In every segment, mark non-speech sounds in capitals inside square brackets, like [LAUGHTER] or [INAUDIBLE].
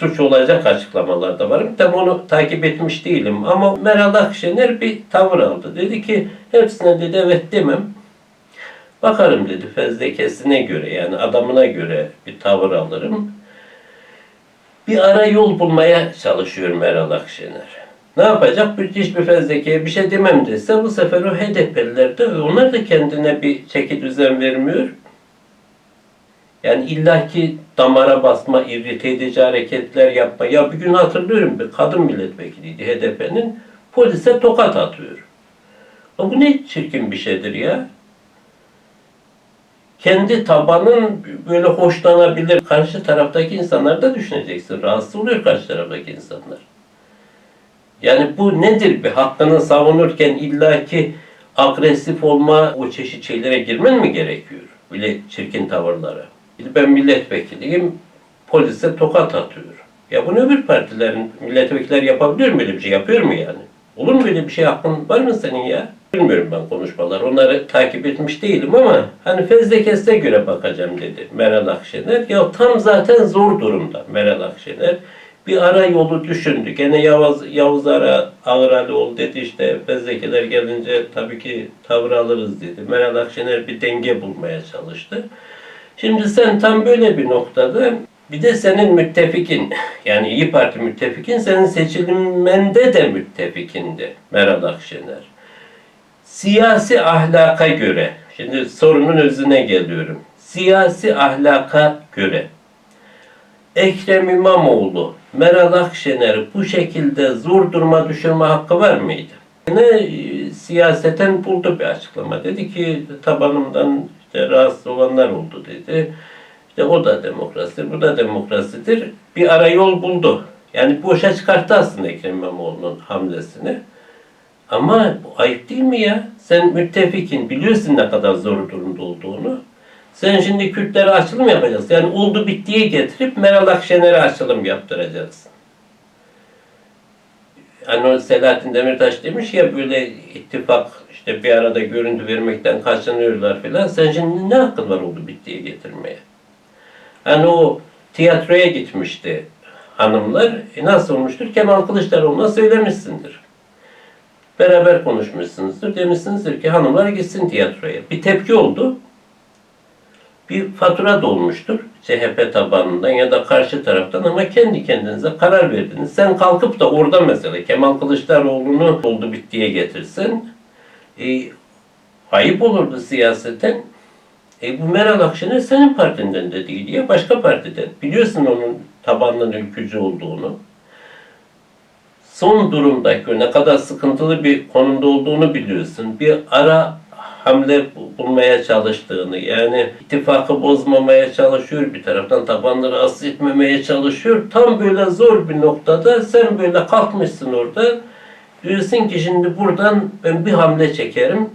suç olacak açıklamalar da var. Tam onu takip etmiş değilim ama Meral Akşener bir tavır aldı. Dedi ki hepsine dedi evet demem. Bakarım dedi fezlekesine göre yani adamına göre bir tavır alırım. Bir ara yol bulmaya çalışıyor Meral Akşener. Ne yapacak? Bir- Hiçbir fezlekeye bir şey demem dese bu sefer o HDP'liler de onlar da kendine bir çeki düzen vermiyor. Yani illaki damara basma, irrite edici hareketler yapma. Ya bir gün hatırlıyorum bir kadın milletvekiliydi HDP'nin polise tokat atıyor. Ya bu ne çirkin bir şeydir ya. Kendi tabanın böyle hoşlanabilir. Karşı taraftaki insanlar da düşüneceksin. Rahatsız oluyor karşı taraftaki insanlar. Yani bu nedir? Bir hakkını savunurken illaki agresif olma, o çeşit şeylere girmen mi gerekiyor? Böyle çirkin tavırlara. Ben milletvekiliyim, polise tokat atıyor. Ya bunu öbür partilerin milletvekilleri yapabiliyor mu böyle bir şey? Yapıyor mu yani? Olur mu böyle bir şey? Hakkın var mı senin ya? Bilmiyorum ben konuşmalar. Onları takip etmiş değilim ama hani fezlekesine göre bakacağım dedi Meral Akşener. Ya tam zaten zor durumda Meral Akşener. Bir ara yolu düşündü. Gene Yavuz, Yavuz Ara Ağralioğlu dedi işte fezlekeler gelince tabii ki tavır alırız dedi. Meral Akşener bir denge bulmaya çalıştı. Şimdi sen tam böyle bir noktada bir de senin müttefikin [LAUGHS] yani İyi Parti müttefikin senin seçilmende de müttefikindi Meral Akşener. Siyasi ahlaka göre şimdi sorunun özüne geliyorum. Siyasi ahlaka göre Ekrem İmamoğlu, Meral Akşener'i bu şekilde zor duruma düşürme hakkı var mıydı? Ne e, siyaseten buldu bir açıklama. Dedi ki tabanımdan işte rahatsız olanlar oldu dedi. İşte o da demokrasi, bu da demokrasidir. Bir ara yol buldu. Yani boşa çıkarttı aslında Ekrem İmamoğlu'nun hamlesini. Ama bu ayıp değil mi ya? Sen müttefikin, biliyorsun ne kadar zor durumda olduğunu. Sen şimdi Kürtlere açılım yapacaksın. Yani oldu bittiye getirip Meral Akşener'e açılım yaptıracaksın. Hani o Selahattin Demirtaş demiş ya böyle ittifak işte bir arada görüntü vermekten kaçınıyorlar filan. Sen şimdi ne hakkın var oldu bittiye getirmeye? Hani o tiyatroya gitmişti hanımlar. E nasıl olmuştur? Kemal Kılıçdaroğlu'na söylemişsindir. Beraber konuşmuşsunuzdur. Demişsinizdir ki hanımlar gitsin tiyatroya. Bir tepki oldu bir fatura dolmuştur CHP tabanından ya da karşı taraftan ama kendi kendinize karar verdiniz. Sen kalkıp da orada mesela Kemal Kılıçdaroğlu'nu oldu bittiye getirsen e, ayıp olurdu siyaseten. E, bu Meral Akşener senin partinden de değil ya başka partiden. Biliyorsun onun tabanının ülkücü olduğunu. Son durumdaki ne kadar sıkıntılı bir konumda olduğunu biliyorsun. Bir ara hamle bulmaya çalıştığını yani ittifakı bozmamaya çalışıyor bir taraftan tabanları rahatsız etmemeye çalışıyor. Tam böyle zor bir noktada sen böyle kalkmışsın orada diyorsun ki şimdi buradan ben bir hamle çekerim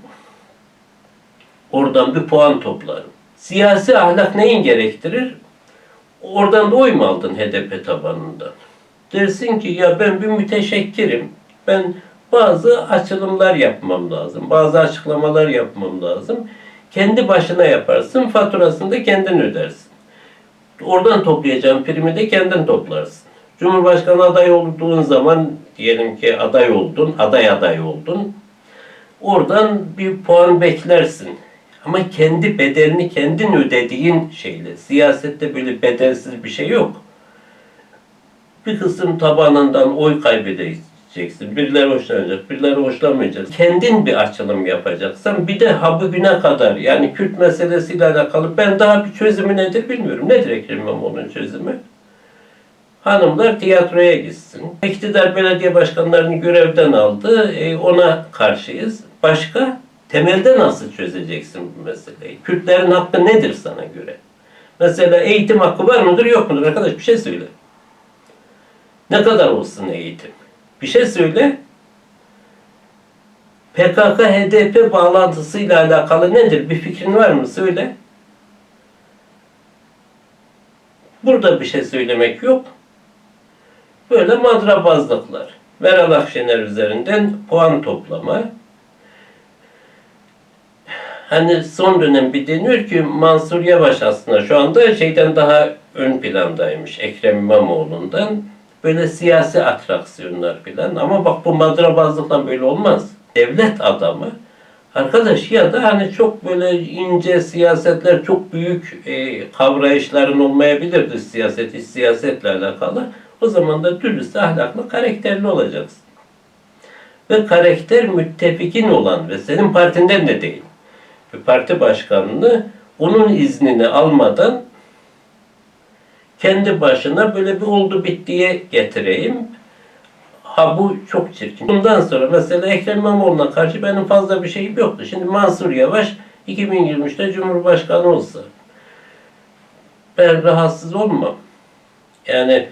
oradan bir puan toplarım. Siyasi ahlak neyin gerektirir? Oradan da oy mu aldın HDP tabanından? Dersin ki ya ben bir müteşekkirim. Ben bazı açılımlar yapmam lazım. Bazı açıklamalar yapmam lazım. Kendi başına yaparsın. Faturasını da kendin ödersin. Oradan toplayacağın primi de kendin toplarsın. Cumhurbaşkanı adayı olduğun zaman diyelim ki aday oldun, aday aday oldun. Oradan bir puan beklersin. Ama kendi bedelini kendin ödediğin şeyle. Siyasette böyle bedelsiz bir şey yok. Bir kısım tabanından oy kaybedeceksin. Birileri hoşlanacak, birileri hoşlanmayacak. Kendin bir açılım yapacaksan bir de ha bugüne kadar yani Kürt meselesiyle alakalı ben daha bir çözümü nedir bilmiyorum. Nedir Ekrem İmamoğlu'nun çözümü? Hanımlar tiyatroya gitsin. İktidar belediye başkanlarını görevden aldı. E, ona karşıyız. Başka? Temelde nasıl çözeceksin bu meseleyi? Kürtlerin hakkı nedir sana göre? Mesela eğitim hakkı var mıdır yok mudur? Arkadaş bir şey söyle. Ne kadar olsun eğitim? Bir şey söyle. PKK HDP bağlantısıyla alakalı nedir? Bir fikrin var mı? Söyle. Burada bir şey söylemek yok. Böyle madrabazlıklar. Meral Akşener üzerinden puan toplama. hani son dönem bir deniyor ki Mansur Yavaş aslında şu anda şeyden daha ön plandaymış Ekrem İmamoğlu'ndan. Böyle siyasi atraksiyonlar falan. Ama bak bu madrabazlıkla böyle olmaz. Devlet adamı Arkadaş ya da hani çok böyle ince siyasetler, çok büyük e, kavrayışların olmayabilir dış siyaset, iç siyasetle alakalı. O zaman da dürüst, ahlaklı, karakterli olacaksın. Ve karakter müttefikin olan ve senin partinden de değil. Bir parti başkanını onun iznini almadan kendi başına böyle bir oldu bittiye getireyim. Ha bu çok çirkin. Bundan sonra mesela Ekrem İmamoğlu'na karşı benim fazla bir şeyim yoktu. Şimdi Mansur Yavaş 2023'te Cumhurbaşkanı olsa ben rahatsız olmam. Yani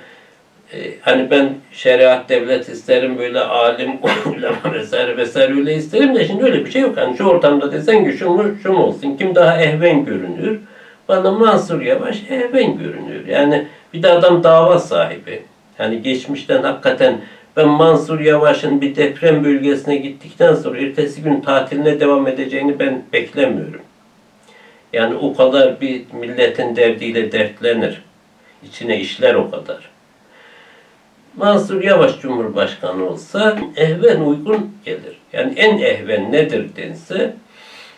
e, hani ben şeriat devlet isterim böyle alim [LAUGHS] ulema vesaire vesaire öyle isterim de şimdi öyle bir şey yok. Hani şu ortamda desen ki şu mu şu mu olsun kim daha ehven görünür? Bana Mansur Yavaş ehven görünüyor. Yani bir de adam dava sahibi. Yani geçmişten hakikaten ben Mansur Yavaş'ın bir deprem bölgesine gittikten sonra ertesi gün tatiline devam edeceğini ben beklemiyorum. Yani o kadar bir milletin derdiyle dertlenir. İçine işler o kadar. Mansur Yavaş Cumhurbaşkanı olsa ehven uygun gelir. Yani en ehven nedir dense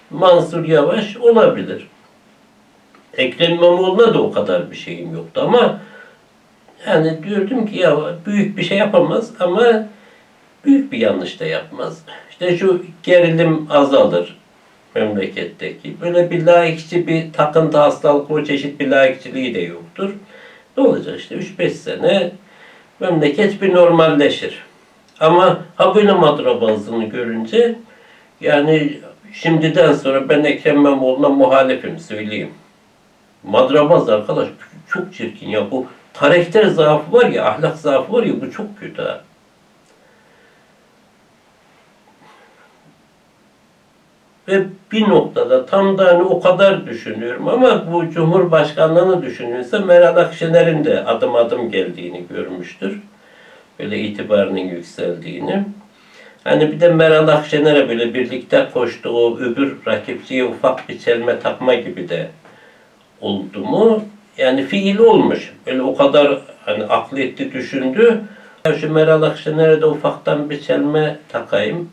Mansur Yavaş olabilir. Ekrem İmamoğlu'na da o kadar bir şeyim yoktu ama yani diyordum ki ya büyük bir şey yapamaz ama büyük bir yanlış da yapmaz. İşte şu gerilim azalır memleketteki. Böyle bir laikçi bir takıntı hastalık o çeşit bir laikçiliği de yoktur. Ne olacak işte 3-5 sene memleket bir normalleşir. Ama ha böyle madrabazlığını görünce yani şimdiden sonra ben Ekrem İmamoğlu'na muhalifim söyleyeyim. Madrabaz arkadaş çok çirkin ya bu karakter zaafı var ya ahlak zaafı var ya bu çok kötü ha. Ve bir noktada tam da hani o kadar düşünüyorum ama bu Cumhurbaşkanlığını düşünüyorsa Meral Akşener'in de adım adım geldiğini görmüştür. Böyle itibarının yükseldiğini. Hani bir de Meral Akşener'e böyle birlikte koştuğu öbür rakipçiye ufak bir çelme takma gibi de oldu mu? Yani fiil olmuş. Böyle o kadar hani aklı etti düşündü. Ya Şu Meral Akşener'e de ufaktan bir çelme takayım.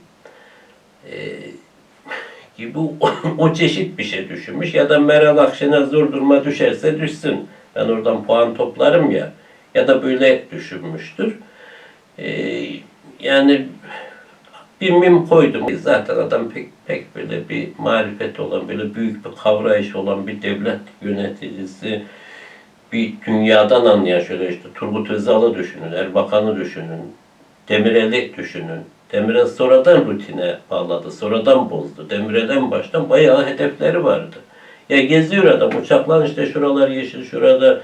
Ee, gibi o, [LAUGHS] o çeşit bir şey düşünmüş. Ya da Meral Akşener zor duruma düşerse düşsün. Ben oradan puan toplarım ya. Ya da böyle düşünmüştür. Ee, yani bir mim koydum. Zaten adam pek pek böyle bir marifet olan, böyle büyük bir kavrayış olan bir devlet yöneticisi, bir dünyadan anlayan şöyle işte Turgut Özal'ı düşünün, Erbakan'ı düşünün, Demirel'i düşünün. Demirel sonradan rutine bağladı, sonradan bozdu. Demirel'en baştan bayağı hedefleri vardı. Ya geziyor adam, uçaklar işte şuralar yeşil, şurada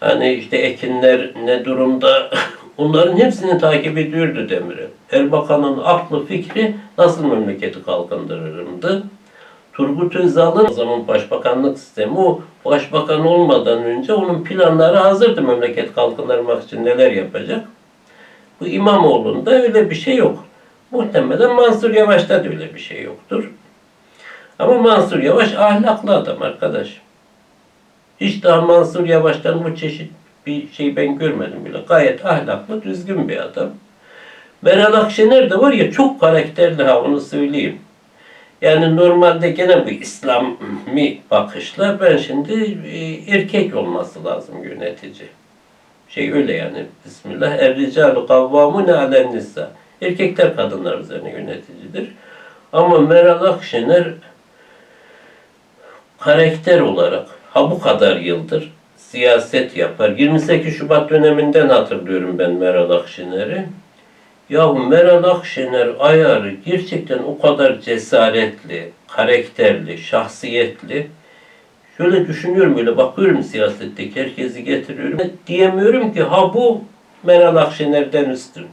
hani işte ekinler ne durumda [LAUGHS] Bunların hepsini takip ediyordu Demirel. Erbakan'ın aklı fikri nasıl memleketi kalkındırırımdı. Turgut Özal'ın o zaman başbakanlık sistemi o başbakan olmadan önce onun planları hazırdı memleket kalkındırmak için neler yapacak. Bu İmamoğlu'nda öyle bir şey yok. Muhtemelen Mansur Yavaş'ta da öyle bir şey yoktur. Ama Mansur Yavaş ahlaklı adam arkadaş. Hiç daha Mansur Yavaş'tan bu çeşit bir şey ben görmedim bile. Gayet ahlaklı, düzgün bir adam. Meral Akşener de var ya çok karakterli ha onu söyleyeyim. Yani normalde gene bu İslami bakışla ben şimdi e, erkek olması lazım yönetici. Şey öyle yani Bismillah. Er-ricalu kavvamune alen nisa. Erkekler kadınlar üzerine yöneticidir. Ama Meral Akşener karakter olarak ha bu kadar yıldır siyaset yapar. 28 Şubat döneminden hatırlıyorum ben Meral Akşener'i. Yahu Meral Akşener ayarı gerçekten o kadar cesaretli, karakterli, şahsiyetli. Şöyle düşünüyorum böyle bakıyorum siyasetteki herkesi getiriyorum. Diyemiyorum ki ha bu Meral Akşener'den üstün.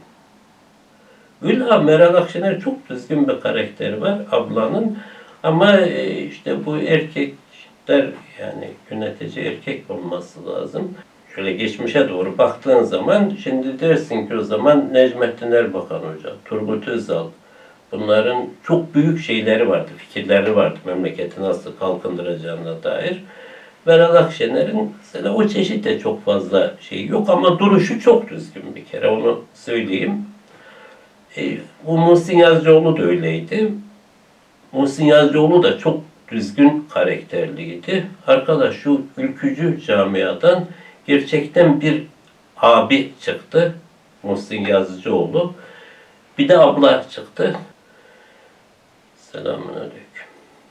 Öyle ha, Meral Akşener çok düzgün bir karakteri var ablanın. Ama e, işte bu erkekler yani yönetici erkek olması lazım. Şöyle geçmişe doğru baktığın zaman şimdi dersin ki o zaman Necmettin Erbakan Hoca, Turgut Özal, Bunların çok büyük şeyleri vardı, fikirleri vardı memleketi nasıl kalkındıracağına dair. Meral Akşener'in mesela o çeşit de çok fazla şey yok ama duruşu çok düzgün bir kere onu söyleyeyim. E, bu Muhsin Yazıcıoğlu da öyleydi. Muhsin Yazıcıoğlu da çok düzgün karakterliydi. Arkadaş şu ülkücü camiadan gerçekten bir abi çıktı. Muhsin Yazıcıoğlu. Bir de abla çıktı. Selamünaleyküm.